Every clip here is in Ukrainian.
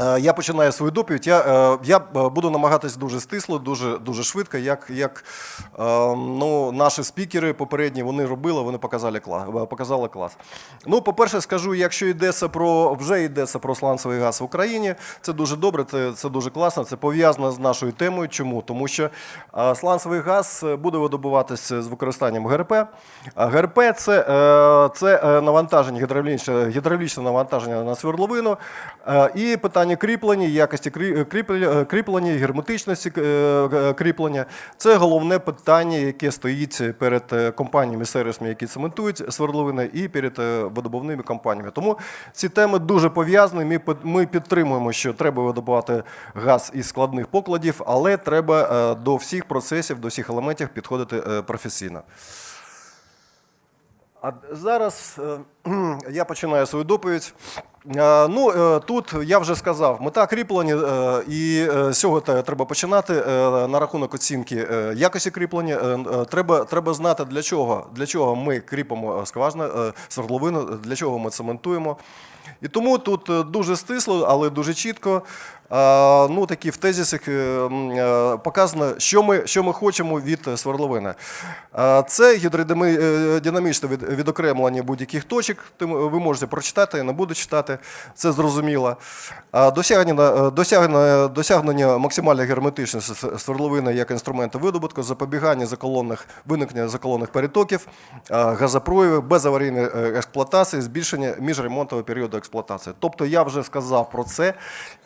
Е, Я починаю свою доповідь. Я, е, я е, буду намагатись дуже стисло, дуже, дуже швидко, як, як ну, наші спікери попередні вони робили, вони показали клас. Показали клас. Ну, по-перше, скажу, якщо йдеться про вже йдеться про сланцевий газ в Україні, це дуже добре, це, це дуже класно. Це пов'язано з нашою темою. Чому? Тому що сланцевий газ буде видобуватися з використанням ГРП. ГРП це, це навантаження, гідравлічне, навантаження на свердловину. І питання кріплення, якості крі- кріплення, кріплення, герметичності е, е, кріплення це головне питання, яке стоїть перед е, компаніями сервісами, які цементують свердловини, і перед е, видобувними компаніями. Тому ці теми дуже пов'язані. Ми, підтримуємо, що треба видобувати газ із складних покладів, але треба е, до всіх процесів, до всіх елементів підходити е, професійно. А зараз е, я починаю свою доповідь. Е, Ну, е, тут я вже сказав, мета кріплення, е, і з цього треба починати на рахунок оцінки якості кріплення. Треба, треба знати, для чого, для чого ми кріпимо скважину, свердловину, для чого ми цементуємо. І тому тут дуже стисло, але дуже чітко. Е, Ну, такі в тезисах е, е, показано, що ми, що ми хочемо від е, свердловини. Е, Це гідродинамічне відокремлення будь-яких точок. Ви можете прочитати, я не буду читати, це зрозуміло. Е, Досягнення, е, досягнення, досягнення максимальної герметичності свердловини як інструменту видобутку, запобігання заколонних, виникнення заколонних перетоків, е, газопроявів, безаварійної е, експлуатації, збільшення міжремонтового періоду експлуатації. Тобто я вже сказав про це.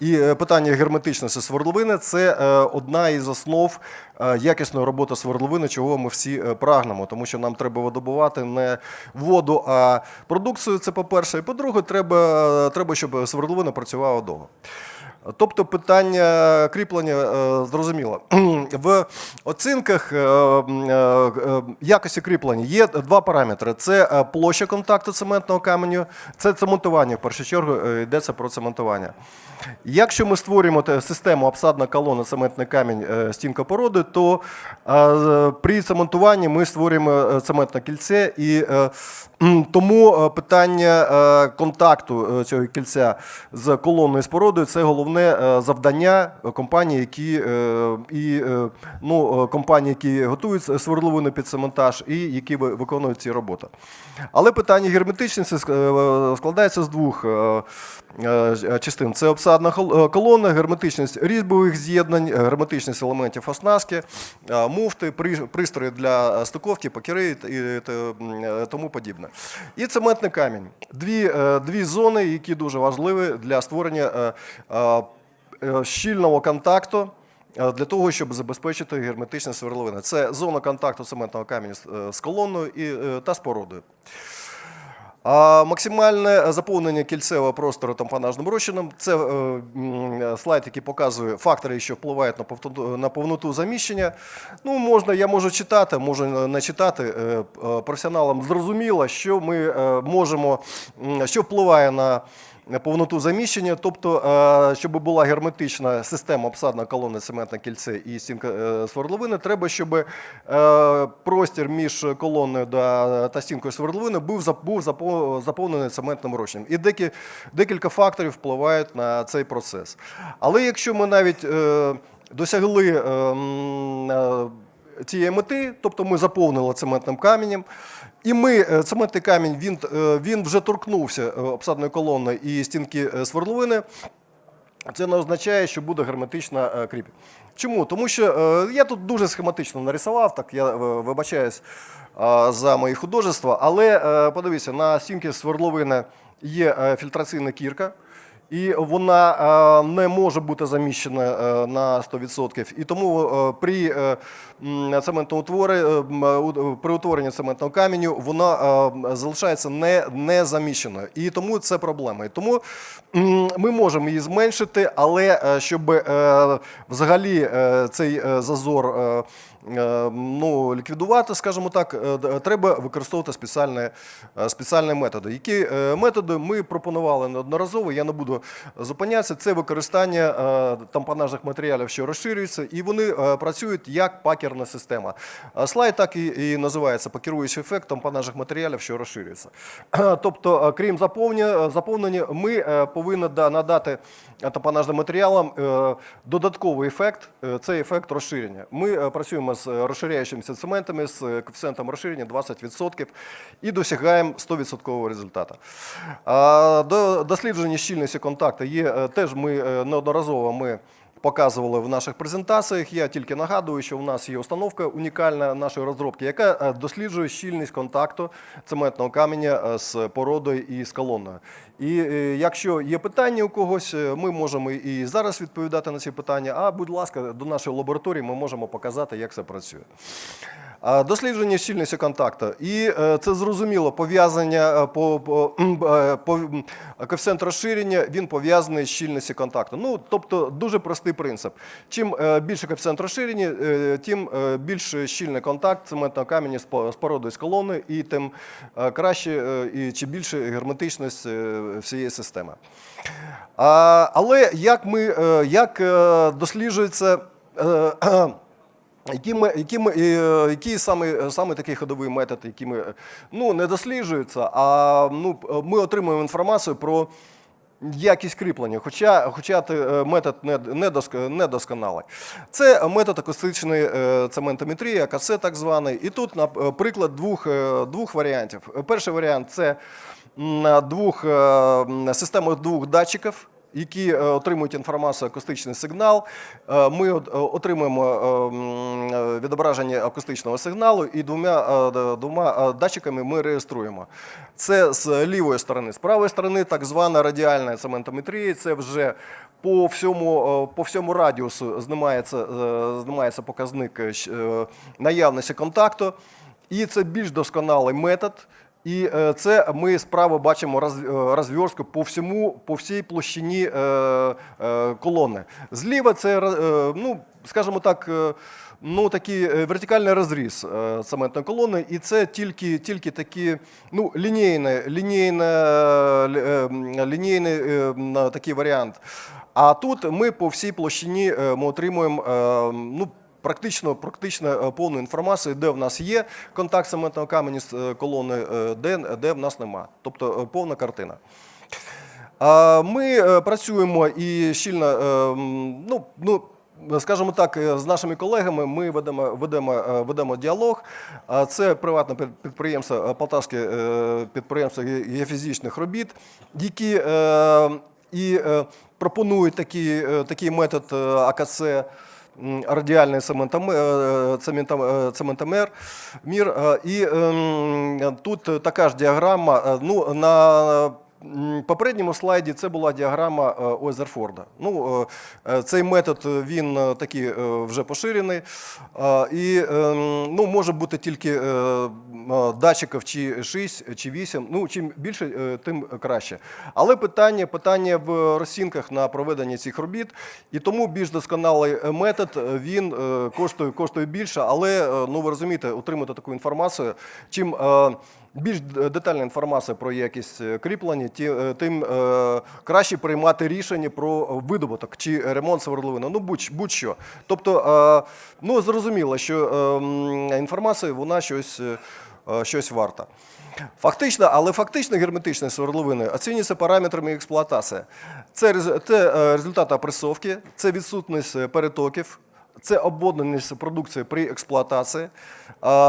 І е, питання герметичності свердловини це е, одна із основ е, якісної роботи свердловини, чого ми всі е, прагнемо, тому що нам треба видобувати не воду, а продукцію. Це по-перше. І по-друге, треба, е, треба, щоб свердловина працювала довго. Тобто питання кріплення е, зрозуміло. В оцінках е, е, е, якості кріплення є два параметри: це е, площа контакту цементного каменю, це цементування. В першу чергу е, йдеться про цементування. Якщо ми створюємо систему обсадна колона цементний камінь е, стінка породи, то е, при цементуванні ми створюємо е, цементне кільце, і е, тому е, питання е, контакту е, цього кільця з колонною спорудою це головне е, завдання компаній, які е, і е, ну, компанії, які готують свердловину під цементаж і які виконують ці роботи. Але питання герметичності складається з двох частин: це обсадна колона, герметичність різьбових з'єднань, герметичність елементів оснастки, муфти, пристрої для стиковки, пакери і тому подібне. І цементний камінь. Дві, дві зони, які дуже важливі для створення щільного контакту. е, Для того, щоб забезпечити герметичне свердловини. Це зона контакту цементного каменю з- е, колоною і, е, та спорудою. А максимальне заповнення кільцевого простору тампонажним розчином це е, слайд, який показує фактори, що впливають на повноту, на повноту заміщення. Ну, можна, я можу читати, можу не читати. Е, е, Професіоналам зрозуміло, що ми е, можемо, що впливає на повноту заміщення, тобто, е, щоб була герметична система обсадна колона цементне кільце і стінка е, свердловини, треба, щоб е, простір між колоною та стінкою свердловини був заповнений цементним розчином. І декілька факторів впливають на цей процес. Але якщо ми навіть досягли цієї мети, тобто ми заповнили цементним каменем. І ми, е, цементний камінь, він, е, він вже торкнувся е, обсадної колони і стінки свердловини. Це не означає, що буде герметична е, кріп. Чому? Тому що я тут дуже схематично нарисував, так я вибачаюсь за мої художества, але подивіться, на стінки свердловини є фільтраційна кірка. І вона е, не може бути заміщена е, на 100%. І тому е, при цементному утворі, м, у- при утворенні цементного каменю вона залишається не, не заміщеною. І тому це проблема. І тому ми можемо її зменшити, але щоб взагалі цей зазор ну, ліквідувати, скажімо так, е, треба використовувати спеціальні, е, спеціальні методи. Які е, методи ми пропонували неодноразово, я не буду зупинятися. Це використання е, тампонажних матеріалів, що розширюються, і вони е, працюють як пакерна система. Е, Слайд так і, і називається пакеруючий ефект тампонажних матеріалів, що розширюються. Тобто, е, крім заповнення, заповнення, ми е, повинні да- надати е, тампонажним матеріалам е, додатковий ефект. е, Це ефект розширення. Ми е, з е, розширяючимися цементами з е, коефіцієнтом розширення 20% і досягаємо 100% результату. До дослідження щільності контакту є е, теж ми неодноразово ми показували в наших презентаціях. Я тільки нагадую, що в нас є установка унікальна нашої розробки, яка е, досліджує щільність контакту цементного каменя е, з породою і з колоною. І е, якщо є питання у когось, ми можемо і зараз відповідати на ці питання. А будь ласка, до нашої лабораторії ми можемо показати, як це працює. Дослідження щільності контакту. І е, це зрозуміло, пов'язання е, по, по, е, по коефіцієнт розширення, він пов'язаний з щільністю контакту. Ну, тобто дуже простий принцип. Чим більше коефіцієнт розширення, тим більш щільний контакт цементного каменя з по- з породою з колоною, і тим краще і чи більше герметичність всієї системи. Але як ми як досліджується. Е, які, ми, які, ми, е, які саме, саме такий ходовий метод, які ми, е, ну, не досліджуються, а ну, ми отримуємо інформацію про якість кріплення, хоча, хоча е, метод не, не, недосконалий. Це метод акустичної е, цементометрії, АКЦ так званий. І тут наприклад двох, е, двох варіантів. Перший варіант це двох, е, система двох датчиків які е, отримують інформацію акустичний сигнал. Е, Ми е, отримуємо відображення акустичного сигналу і двома, двома датчиками ми реєструємо. Це з лівої сторони. З правої сторони так звана радіальна цементометрія. Це вже по всьому, по всьому радіусу знімається, знімається показник наявності контакту. І це більш досконалий метод. І е, це ми справа бачимо е, розверстку по всьому, по всій площині е, колони. Зліва це, ну, скажімо так, ну, такий вертикальний розріз цементної колони, і це тільки, тільки такі ну, лінійне, лінійне, лі- м, лінійний е, такий варіант. А тут ми по всій площині ми отримуємо ну, Практично, практично е, повну інформацію, де в нас є контакт цементного каменю з е, колоною, е, де, де в нас нема. Тобто повна картина. Ми працюємо і щільно, ну, ну, скажімо так, з нашими колегами ми ведемо, ведемо, ведемо діалог. Це приватне підприємство, Полтавське підприємство ге- геофізичних робіт, які і пропонують такий, такий метод АКЦ цементомер, е, е, цементомер. Е, І ем, тут така ж діаграма. е, Ну, на попередньому слайді це була діаграма е, Ойзерфорда. Ну, е, е, цей метод е, він е, такий е, вже поширений. Е, І ем, ну, може бути тільки е, е, датчиків чи 6, чи 8. Ну, чим більше, е, тим краще. Але питання, питання в розцінках на проведення цих робіт, і тому більш досконалий е, метод е, він е, коштує, коштує більше, але е, ну ви розумієте, отримати таку інформацію. Чим е, більш детальна інформація про якість е, кріплення, е, тим е, краще приймати рішення про видобуток чи ремонт свердловини. Ну будь- будь-що. Тобто, ну зрозуміло, що е, інформація вона щось, щось варта. Фактично, але фактично герметичні свердловини оцінюються параметрами експлуатації. Це, рез- це е, результат опресовки, це відсутність перетоків, це обводненість продукції при експлуатації,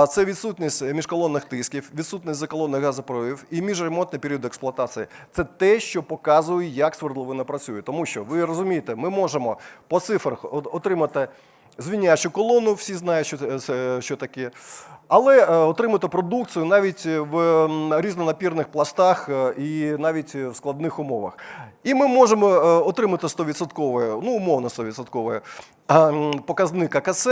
це відсутність міжколонних тисків, відсутність заколонних газопровів і міжремонтний період експлуатації. Це те, що показує, як свердловина працює. Тому що ви розумієте, ми можемо по цифрах от- отримати звінящу колону, всі знають, що це- це що таке. Але е, отримати продукцію навіть в різнонапірних пластах е, і навіть в складних умовах. І ми можемо е, отримати 100%, ну умовно 100% е, показник АКС,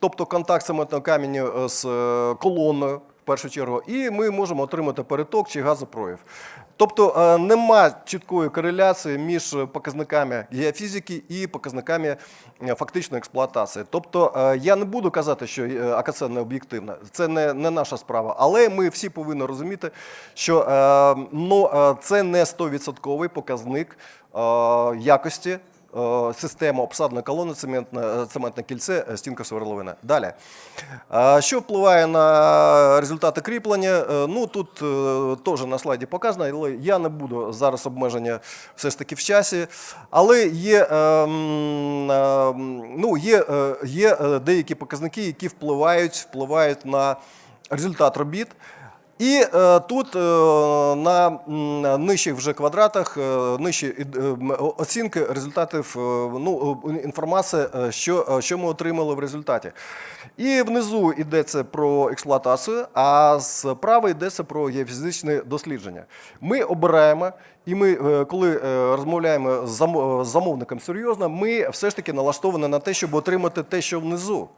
тобто контакт цементного каменю е, з е, колоною. першу чергу, і ми можемо отримати переток чи газопроїв. Тобто е, нема чіткої кореляції між показниками геофізики і показниками е, фактичної експлуатації. Тобто е, я не буду казати, що АКЦ не об'єктивна, це не, не наша справа, але ми всі повинні розуміти, що ну, це не 100% показник якості система обсадна колона, цементне, е, цементне кільце, е, стінка сверловина. Далі. Е, Що впливає на результати кріплення? Е, Ну, тут е, теж на слайді показано, але я не буду зараз обмеження все ж таки в часі. Але є, е, м, е, м, ну, є, е, є е, деякі показники, які впливають, впливають на результат робіт. І е, тут е, на нижчих вже квадратах е, нижчі оцінки результатів, ну, інформація, що, що ми отримали в результаті. І внизу йдеться про експлуатацію, а справа йдеться про геофізичне дослідження. Ми обираємо, і ми, коли розмовляємо з замовником серйозно, ми все ж таки налаштовані на те, щоб отримати те, що внизу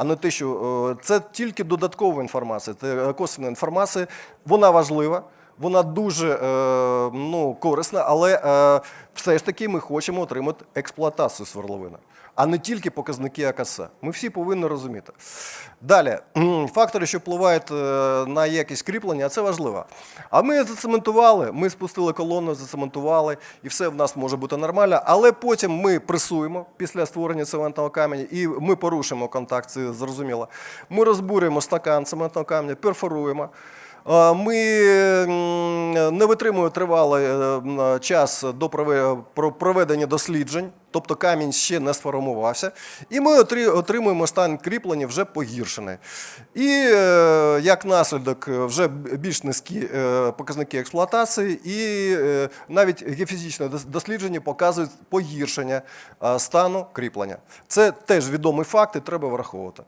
а не те, що е, це тільки додаткова інформація, це е, інформація. Вона важлива, вона дуже е, ну, корисна, але все ж таки ми хочемо отримати експлуатацію свердловини, а не тільки показники АКС. Ми всі повинні розуміти. Далі, фактори, що впливають е, на якість кріплення, це важливо. А ми зацементували, ми спустили колону, зацементували, і все в нас може бути нормально. Але потім ми пресуємо після створення цементного каменя, і ми порушимо контакт, це зрозуміло. Ми розбурюємо стакан цементного каменя, перфоруємо. Е, Ми не витримуємо тривалий е, час до про- проведення досліджень, тобто камінь ще не сформувався, і ми отримуємо стан кріплення вже погіршений. І е, як наслідок е, вже більш низькі е, показники експлуатації, і навіть геофізичне дослідження показують погіршення стану кріплення. Це теж відомий факт, і треба враховувати.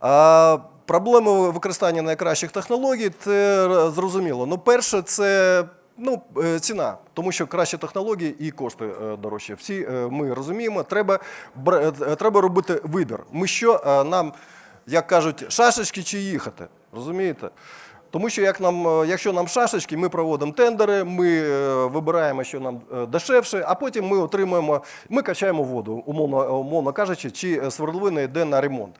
А, Проблема використання найкращих технологій це зрозуміло. Ну, перше, це ну, е, ціна, тому що кращі технології і кошти е, дорожчі. Всі е, ми розуміємо, треба, треба робити вибір. Ми що нам, як кажуть, шашечки чи їхати? Розумієте? Тому що як нам, якщо нам шашечки, ми проводимо тендери, ми вибираємо, що нам дешевше, а потім ми отримуємо, ми качаємо воду, умовно, умовно кажучи, чи свердловина йде на ремонт.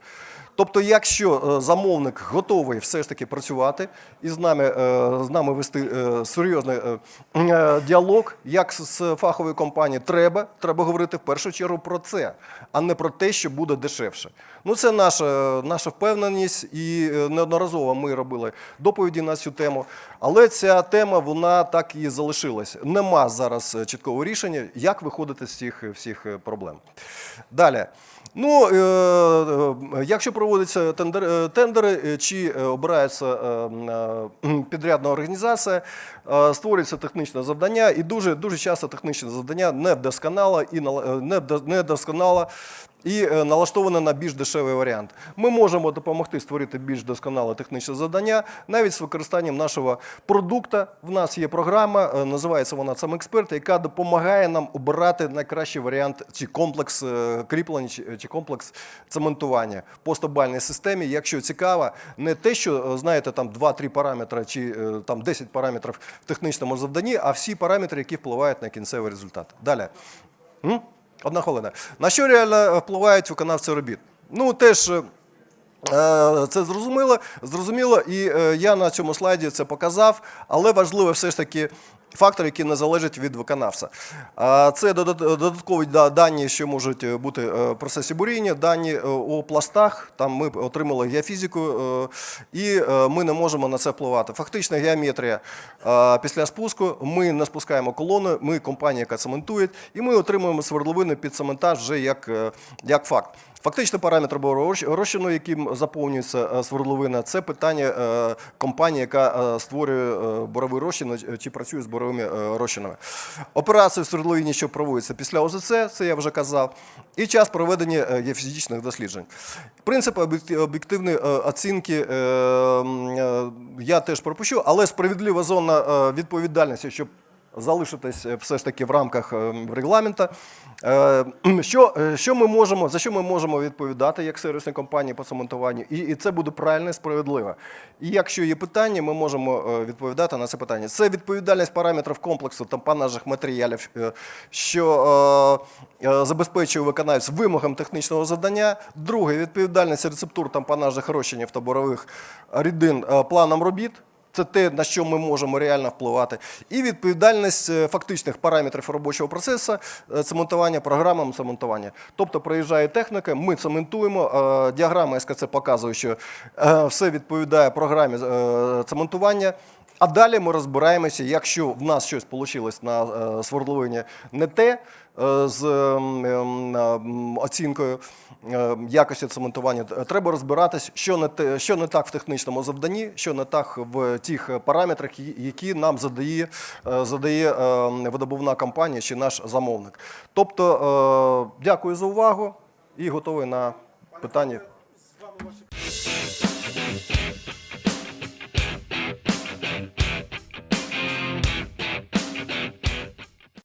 Тобто, якщо е, замовник готовий все ж таки працювати і з нами, е, з нами вести е, серйозний діалог, як з- фаховою компанією, треба, треба говорити в першу чергу про це, а не про те, що буде дешевше. Ну, це наша, наша впевненість, і неодноразово ми робили доповіді на цю тему. Але ця тема вона так і залишилась. Нема зараз чіткого рішення, як виходити з цих всіх проблем. Далі. Ну, е, е, якщо проводяться е, тендери чи обирається підрядна організація, створюється технічне завдання, і дуже, дуже часто технічне завдання не вдосконало і нала- е, не вдо- досконало і налаштоване на більш дешевий варіант. Ми можемо допомогти створити більш досконале технічне завдання навіть з використанням нашого продукту. В нас є програма, називається вона сам експерт, яка допомагає нам обирати найкращий варіант чи комплекс кріплень, чи, комплекс цементування по стабальній системі. Якщо цікаво, не те, що е, знаєте, там 2-3 параметри чи е, там 10 параметрів в технічному завданні, а всі параметри, які впливають на кінцевий результат. Далі. Одна хвилина. На що реально впливають виконавці робіт? Ну, теж. е, Це зрозуміло, зрозуміло, і я на цьому слайді це показав, але важливо все ж таки фактор, який не залежить від виконавця. Це додаткові дані, що можуть е, бути е, в процесі буріння, дані е, у пластах. Там ми отримали геофізику, і ми не можемо на це впливати. Фактична геометрія після спуску. Ми не спускаємо колони, ми компанія, яка цементує, і ми отримуємо свердловини під цементаж вже як, як факт. Фактичний параметр розчину, яким заповнюється е, свердловина, це питання е, компанії, яка е, створює боровий розчин чи працює з боровими розчинами. Операції в свердловині, що проводяться після ОЗЦ, це я вже казав, і час проведення геофізичних досліджень. Принципи об'єктивної оцінки я теж пропущу, але справедлива зона відповідальності, щоб залишитись е, все ж таки в рамках е, регламенту. Е, Що, що ми можемо, за що ми можемо відповідати як сервісні компанії по цементуванню? І, і це буде правильно і справедливо. І якщо є питання, ми можемо відповідати на це питання. Це відповідальність параметрів комплексу тампонажних матеріалів, е, що е, забезпечує виконавець вимогам технічного завдання. Друге відповідальність рецептур тампонажних розчинів та борових рідин планом робіт. Це те, на що ми можемо реально впливати. І відповідальність е, фактичних параметрів робочого процесу е, цементування програмам цементування. Тобто приїжджає техніка, ми цементуємо, е, діаграма СКЦ показує, що все відповідає програмі цементування. А далі ми розбираємося, якщо в нас щось вийшло на свердловині не те з ем, ем, ем, оцінкою е, якості цементування, т- треба розбиратись, що не, те, що не так в технічному завданні, що не так в тих параметрах, які нам задає, е, задає е, видобувна компанія чи наш замовник. Тобто, е, дякую за увагу і готовий на питання.